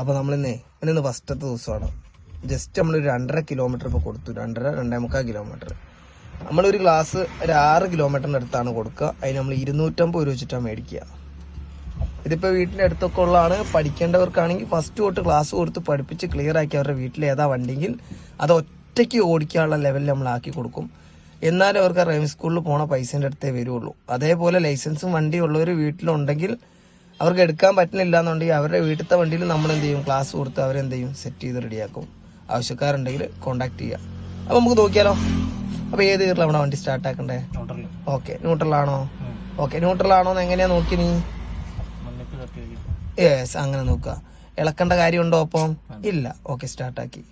അപ്പോൾ നമ്മളിന്നേ ഇന്ന് ഫസ്റ്റത്തെ ദിവസമാണ് ജസ്റ്റ് നമ്മൾ രണ്ടര കിലോമീറ്റർ ഇപ്പോൾ കൊടുത്തു. രണ്ടര രണ്ടേ മുക്കാൽ കിലോമീറ്റർ നമ്മളൊരു ഗ്ലാസ് ഒരു ആറ് കിലോമീറ്ററിന്റെ അടുത്താണ് കൊടുക്കുക. അതിന് നമ്മൾ ഇരുന്നൂറ്റമ്പത് രൂപ വെച്ചിട്ടാണ് മേടിക്കുക. ഇതിപ്പോൾ വീട്ടിന്റെ അടുത്തൊക്കെ ഉള്ളതാണ്. പഠിക്കേണ്ടവർക്കാണെങ്കിൽ ഫസ്റ്റ് തൊട്ട് ക്ലാസ് കൊടുത്ത് പഠിപ്പിച്ച് ക്ലിയർ ആക്കി അവരുടെ വീട്ടിൽ ഏതാ വണ്ടിയെങ്കിൽ അത് ഒറ്റയ്ക്ക് ഓടിക്കാനുള്ള ലെവലിൽ നമ്മൾ ആക്കി കൊടുക്കും. എന്നാലും അവർക്ക് ഡ്രൈവിംഗ് സ്കൂളിൽ പോണ പൈസേന്റെ അടുത്തേ വരുള്ളൂ. അതേപോലെ ലൈസൻസും വണ്ടി ഉള്ളവർ വീട്ടിലുണ്ടെങ്കിൽ അവർക്ക് എടുക്കാൻ പറ്റുന്നില്ല എന്നുണ്ടെങ്കിൽ അവരുടെ വീട്ടിലത്തെ വണ്ടിയിൽ നമ്മൾ എന്ത് ചെയ്യും? ക്ലാസ് കൊടുത്ത് അവരെന്ത് ചെയ്യും? സെറ്റ് ചെയ്ത് റെഡിയാക്കും ആവശ്യക്കാരുണ്ടെങ്കിൽ കോണ്ടാക്ട് ചെയ്യുക അപ്പോൾ നമുക്ക് നോക്കിയാലോ? അപ്പോൾ ഏത് കീറിലാണ് നമ്മുടെ വണ്ടി സ്റ്റാർട്ട് ആക്കണ്ടേ? ഓക്കെ ന്യൂട്രലാണോ ഓക്കെ ന്യൂട്രലാണോ എന്ന് എങ്ങനെയാ നോക്കി നീ? യെസ് അങ്ങനെ നോക്കുക. ഇളക്കേണ്ട കാര്യമുണ്ടോ അപ്പം? ഇല്ല. ഓക്കെ സ്റ്റാർട്ടാക്കി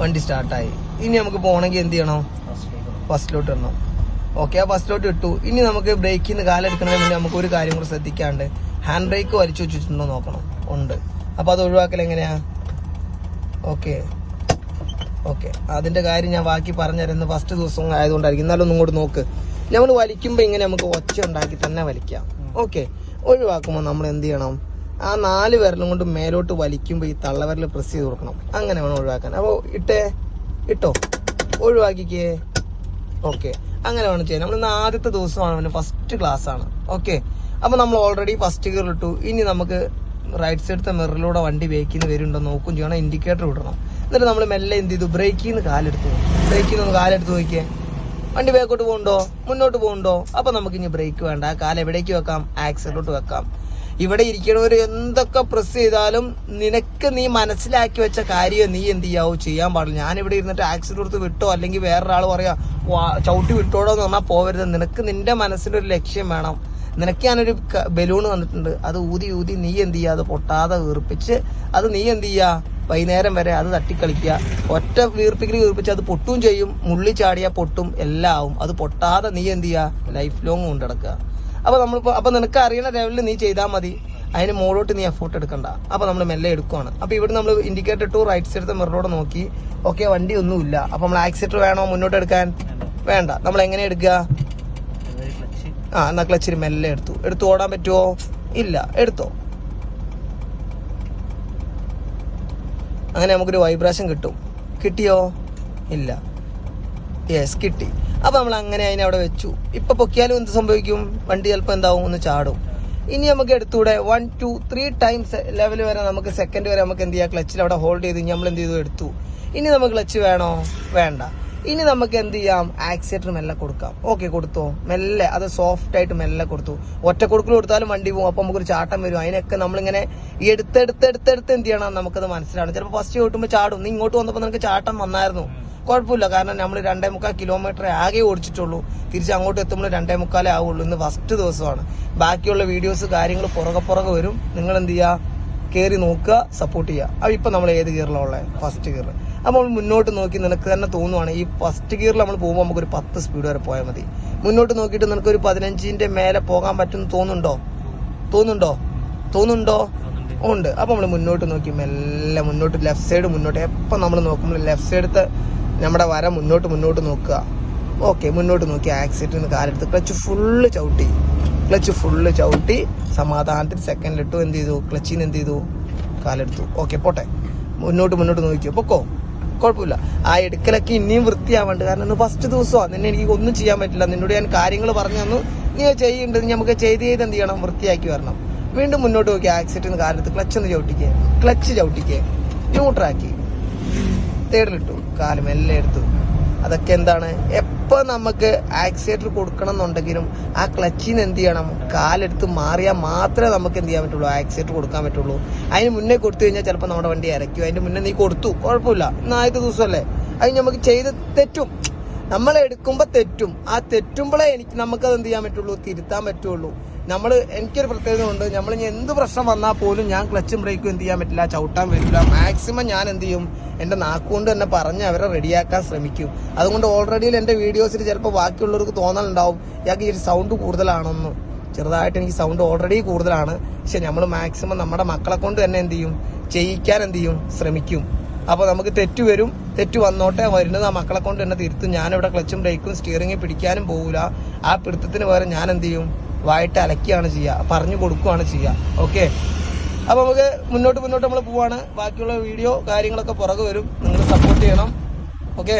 വണ്ടി സ്റ്റാർട്ടായി ഇനി നമുക്ക് പോകണമെങ്കിൽ എന്ത് ചെയ്യണം? ഫസ്റ്റിലോട്ട് ഇടണം. ഓക്കെ ആ ഫസ്റ്റിലോട്ട് ഇട്ടു. ഇനി നമുക്ക് ബ്രേക്കിൽ നിന്ന് കാലെടുക്കുന്നതിന് മുന്നേ നമുക്ക് ഒരു കാര്യം കൂടെ ശ്രദ്ധിക്കാണ്ട്. ഹാൻഡ് ബ്രേക്ക് വലിച്ചു വെച്ചിട്ടുണ്ടോ നോക്കണം. ഉണ്ട്. അപ്പോൾ അത് ഒഴിവാക്കൽ എങ്ങനെയാ? ഓക്കെ ഓക്കെ അതിന്റെ കാര്യം ഞാൻ ബാക്കി പറഞ്ഞുതരുന്ന. ഫസ്റ്റ് ദിവസം ആയതുകൊണ്ടായിരിക്കും. എന്നാലും ഒന്നും കൂടെ നോക്ക്. നമ്മൾ വലിക്കുമ്പോൾ ഇങ്ങനെ നമുക്ക് ഒച്ച ഉണ്ടാക്കി തന്നെ വലിക്കാം. ഓക്കെ ഒഴിവാക്കുമ്പോൾ നമ്മൾ എന്ത് ചെയ്യണം? ആ നാല് വിരലും കൊണ്ട് മേലോട്ട് വലിക്കുമ്പോൾ ഈ തള്ളവിരൽ പ്രസ് ചെയ്ത് കൊടുക്കണം. അങ്ങനെ വേണം ഒഴിവാക്കാൻ. അപ്പോൾ ഇട്ടേ? ഇട്ടോ? ഒഴിവാക്കിക്കേ? ഓക്കെ അങ്ങനെ വേണം ചെയ്യാൻ. നമ്മൾ ഇന്ന് ആദ്യത്തെ ദിവസമാണ് അവന് ഫസ്റ്റ് ക്ലാസ് ആണ്. ഓക്കെ അപ്പൊ നമ്മൾ ഓൾറെഡി ഫസ്റ്റ് ഗിയർ ഇട്ടു. ഇനി നമുക്ക് റൈറ്റ് സൈഡത്തെ മിററിലൂടെ വണ്ടി ബേക്കിൽ നിന്ന് വരുന്നുണ്ടോ നോക്കും ചെയ്യണം. ഇൻഡിക്കേറ്റർ വിടണം എന്നിട്ട് നമ്മൾ മെല്ലെ എന്ത് ചെയ്തു? ബ്രേക്കിൽ നിന്ന് കാലെടുത്ത് ബ്രേക്കിൽ നിന്ന് കാലെടുത്ത് നോക്കിയേ. വണ്ടി ബാക്കോട്ട് പോകുന്നുണ്ടോ മുന്നോട്ട് പോകുന്നുണ്ടോ അപ്പൊ നമുക്ക് ഇനി ബ്രേക്ക് വേണ്ട കാലെവിടേക്ക് വെക്കാം? ആക്സിലോട്ട് വെക്കാം. ഇവിടെ ഇരിക്കണവർ എന്തൊക്കെ പ്രസ് ചെയ്താലും നിനക്ക് നീ മനസ്സിലാക്കി വെച്ച കാര്യം നീ എന്ത് ചെയ്യാവോ? ചെയ്യാൻ പാടില്ല. ഇവിടെ ഇരുന്നിട്ട് ആക്സിഡന്റ് കൊടുത്ത് വിട്ടോ? അല്ലെങ്കിൽ വേറൊരാൾ പറയാ "വാ, ചവിട്ടി വിട്ടോടോ എന്ന് പറഞ്ഞാൽ പോവരുത്. നിനക്ക് നിന്റെ മനസ്സിലൊരു ലക്ഷ്യം വേണം. നിനക്ക് ഞാനൊരു ബലൂൺ വന്നിട്ടുണ്ട്. അത് ഊതി ഊതി നീ എന്ത് ചെയ്യുക അത് പൊട്ടാതെ വീർപ്പിച്ച് അത് നീ എന്ത് ചെയ്യുക വൈകുന്നേരം വരെ അത് തട്ടിക്കളിക്കുക. ഒറ്റ വീർപ്പിക്കൽ വീർപ്പിച്ച് അത് പൊട്ടും ചെയ്യും. മുള്ളി ചാടിയാൽ പൊട്ടും. എല്ലാം ആവും. അത് പൊട്ടാതെ നീ എന്ത് ചെയ്യുക ലൈഫ് ലോങ് കൊണ്ട് അപ്പൊ നമ്മളിപ്പോ അപ്പൊ നിനക്ക് അറിയുന്ന ലെവലിൽ നീ ചെയ്താൽ മതി. അതിന് മുകളിലോട്ട് നീ എഫോർട്ട് എടുക്കണ്ട. അപ്പൊ നമ്മൾ മെല്ലെ എടുക്കുവാണ്. അപ്പൊ ഇവിടെ നമ്മൾ ഇൻഡിക്കേറ്റർ ടു റൈറ്റ് സൈഡത്തെ മിററോട് നോക്കി. ഓക്കെ വണ്ടി ഒന്നുമില്ല അപ്പൊ നമ്മൾ ആക്സിലേറ്റർ വേണോ? മുന്നോട്ട് എടുക്കാൻ? വേണ്ട. നമ്മൾ എങ്ങനെ ക്ലച്ച് ആ എന്നാ ക്ലച്ചിരി മെല്ലെ എടുത്തു. എടുത്തു ഓടാൻ പറ്റുമോ ഇല്ല. എടുത്തോ? അങ്ങനെ നമുക്കൊരു വൈബ്രേഷൻ കിട്ടും. കിട്ടിയോ? ഇല്ല. യെസ് കിട്ടി. അപ്പൊ നമ്മൾ അങ്ങനെ അതിനെ അവിടെ വെച്ചു. ഇപ്പൊ പൊക്കിയാലും എന്ത് സംഭവിക്കും? വണ്ടി ചിലപ്പോൾ എന്താവും? ഒന്ന് ചാടും. ഇനി നമുക്ക് എടുത്തൂടെ one two three times level വരെ നമുക്ക് സെക്കൻഡ് വരെ നമുക്ക് എന്ത് ചെയ്യാം? ക്ലച്ചിൽ അവിടെ ഹോൾഡ് ചെയ്ത് നമ്മൾ എന്ത് ചെയ്തു? എടുത്തു. ഇനി നമുക്ക് ക്ലച്ച് വേണോ? വേണ്ട. ഇനി നമുക്ക് എന്ത് ചെയ്യാം? ആക്സിലേറ്റർ മെല്ലെ കൊടുക്കാം. ഓക്കെ കൊടുത്തോ. മെല്ലെ അത് സോഫ്റ്റ് ആയിട്ട് മെല്ലെ കൊടുത്തു. ഒറ്റ കൊടുക്കൽ കൊടുത്താലും വണ്ടി പോകും. അപ്പൊ നമുക്കൊരു ചാട്ടം വരും. അതിനൊക്കെ നമ്മളിങ്ങനെ എടുത്തെടുത്തെടുത്തെടുത്ത് എന്ത് ചെയ്യണം? നമുക്കത് മനസ്സിലാണ് ചിലപ്പോൾ ഫസ്റ്റ് കിട്ടുമ്പോൾ ചാടും. നീ ഇങ്ങോട്ട് വന്നപ്പോൾ നിനക്ക് ചാട്ടം വന്നായിരുന്നു. കുഴപ്പമില്ല. കാരണം നമ്മൾ രണ്ടേ മുക്കാൽ കിലോമീറ്റർ ആകെ ഓടിച്ചിട്ടുള്ളൂ. തിരിച്ച് അങ്ങോട്ട് എത്തുമ്പോൾ രണ്ടേ മുക്കാലേ ആവുള്ളൂ. ഇന്ന് ഫസ്റ്റ് ദിവസമാണ്. ബാക്കിയുള്ള വീഡിയോസ് കാര്യങ്ങൾ പുറകെ പുറകെ വരും. നിങ്ങൾ എന്ത് ചെയ്യുക കയറി നോക്കുക സപ്പോർട്ട് ചെയ്യുക. അപ്പോൾ ഇപ്പം നമ്മൾ ഏത് ഗിയറിലാണ് ഉള്ളത് ഫസ്റ്റ് ഗിയർ അപ്പോൾ നമ്മൾ മുന്നോട്ട് നോക്കി നിനക്ക് തന്നെ തോന്നുവാണ്. ഈ ഫസ്റ്റ് ഗിയറിൽ നമ്മൾ പോകുമ്പോൾ നമുക്കൊരു പത്ത് സ്പീഡ് വരെ പോയാൽ മതി. മുന്നോട്ട് നോക്കിയിട്ട് നിനക്കൊരു പതിനഞ്ചിന്റെ മേലെ പോകാൻ പറ്റുമെന്ന് തോന്നുന്നുണ്ടോ? തോന്നുന്നുണ്ടോ? തോന്നുന്നുണ്ടോ? ഉണ്ട്. അപ്പോൾ നമ്മൾ മുന്നോട്ട് നോക്കി മെല്ലെ മുന്നോട്ട് ലെഫ്റ്റ് സൈഡ് മുന്നോട്ട്. എപ്പം നമ്മൾ നോക്കുമ്പോൾ ലെഫ്റ്റ് സൈഡത്തെ നമ്മുടെ വര മുന്നോട്ട് മുന്നോട്ട് നോക്കുക. ഓക്കെ മുന്നോട്ട് നോക്കി ആക്സിഡന്റ് കാലെടുത്ത് ക്ലച്ച് ഫുള്ള് ചവിട്ടി. ക്ലച്ച് ഫുള്ള് ചവിട്ടി സമാധാനത്തിൽ സെക്കൻഡിലിട്ടു എന്ത് ചെയ്തു? ക്ലച്ചിന് എന്ത് ചെയ്തു? കാലെടുത്തു. ഓക്കെ പോട്ടെ. മുന്നോട്ട് മുന്നോട്ട് നോക്കിയോ. പൊക്കോ? കുഴപ്പമില്ല. ആ എടുക്കലൊക്കെ ഇനിയും വൃത്തിയാവേണ്ട. കാരണം ഇന്ന് ഫസ്റ്റ് ദിവസമാണ് നിന്നെ എനിക്ക് ഒന്നും ചെയ്യാൻ പറ്റില്ല. നിന്നോട് ഞാൻ കാര്യങ്ങൾ പറഞ്ഞു തന്നു. നീ ചെയ്യേണ്ടത് നമുക്ക് ചെയ്ത് ചെയ്ത് എന്ത് ചെയ്യണം? വൃത്തിയാക്കി വരണം. വീണ്ടും മുന്നോട്ട് നോക്കി ആക്സിഡന്റ് കാലെടുത്ത് ക്ലച്ച് ഒന്ന് ചവിട്ടിക്കേ. ക്ലച്ച് ചവിട്ടിക്കേ. ന്യൂട്രാക്കി തേടിലിട്ടു കാലം എല്ലാം എടുത്തു. അതൊക്കെ എന്താണ്? എപ്പോ നമുക്ക് ആക്സിലേറ്റർ കൊടുക്കണം എന്നുണ്ടെങ്കിലും ആ ക്ലച്ചിന് എന്ത് ചെയ്യണം? കാലെടുത്ത് മാറിയാൽ മാത്രമേ നമുക്ക് എന്ത് ചെയ്യാൻ പറ്റുള്ളൂ ആക്സിലേറ്റർ കൊടുക്കാൻ പറ്റുള്ളൂ. അതിന് മുന്നേ കൊടുത്തു കഴിഞ്ഞാൽ ചിലപ്പോൾ നമ്മുടെ വണ്ടി ഇറക്കും അതിന് മുന്നേ നീ കൊടുത്തു കുഴപ്പമില്ല. ഇന്ന് ആദ്യത്തെ ദിവസമല്ലേ? അത് നമുക്ക് ചെയ്ത് തെറ്റും. നമ്മൾ എടുക്കുമ്പോൾ തെറ്റും. ആ തെറ്റുമ്പോഴേ എനിക്ക് നമുക്കത് എന്ത് ചെയ്യാൻ പറ്റുള്ളൂ? തിരുത്താൻ പറ്റുള്ളൂ. നമ്മൾ എനിക്കൊരു പ്രത്യേകത ഉണ്ട്. നമ്മൾ ഇനി എന്ത് പ്രശ്നം വന്നാൽ പോലും ഞാൻ ക്ലച്ചും ബ്രേക്കും എന്ത് ചെയ്യാൻ പറ്റില്ല ചവിട്ടാൻ പറ്റില്ല. മാക്സിമം ഞാൻ എന്ത് ചെയ്യും? എന്റെ നാക്കുകൊണ്ട് തന്നെ പറഞ്ഞ് അവരെ റെഡിയാക്കാൻ ശ്രമിക്കും. അതുകൊണ്ട് ഓൾറെഡി എന്റെ വീഡിയോസിൽ ചിലപ്പോൾ ബാക്കിയുള്ളവർക്ക് തോന്നലുണ്ടാവും ഇയാൾക്ക് ഈ സൗണ്ട് കൂടുതലാണെന്ന്. ചെറുതായിട്ട് എനിക്ക് സൗണ്ട് ഓൾറെഡി കൂടുതലാണ്. പക്ഷെ നമ്മൾ മാക്സിമം നമ്മുടെ മക്കളെ കൊണ്ട് തന്നെ എന്ത് ചെയ്യും? ചെയ്യിക്കാൻ എന്ത് ചെയ്യും? ശ്രമിക്കും. അപ്പോൾ നമുക്ക് തെറ്റ് വരും. തെറ്റ് വന്നോട്ടെ വരുന്നത് ആ മക്കളെ കൊണ്ട് തന്നെ തിരുത്തും. ഞാനിവിടെ ക്ലച്ചും ബ്രേക്കും സ്റ്റിയറിംഗ് പിടിക്കാനും പോകില്ല ആ പിടുത്തത്തിന് പകരം ഞാൻ എന്ത് ചെയ്യും? വായിട്ട് അലക്കുകയാണ് ചെയ്യുക പറഞ്ഞു കൊടുക്കുകയാണ് ചെയ്യുക. ഓക്കെ അപ്പോൾ നമുക്ക് മുന്നോട്ട് മുന്നോട്ട് നമ്മൾ പോവാണ്. ബാക്കിയുള്ള വീഡിയോ കാര്യങ്ങളൊക്കെ പുറകെ വരും. നിങ്ങൾ സപ്പോർട്ട് ചെയ്യണം. ഓക്കെ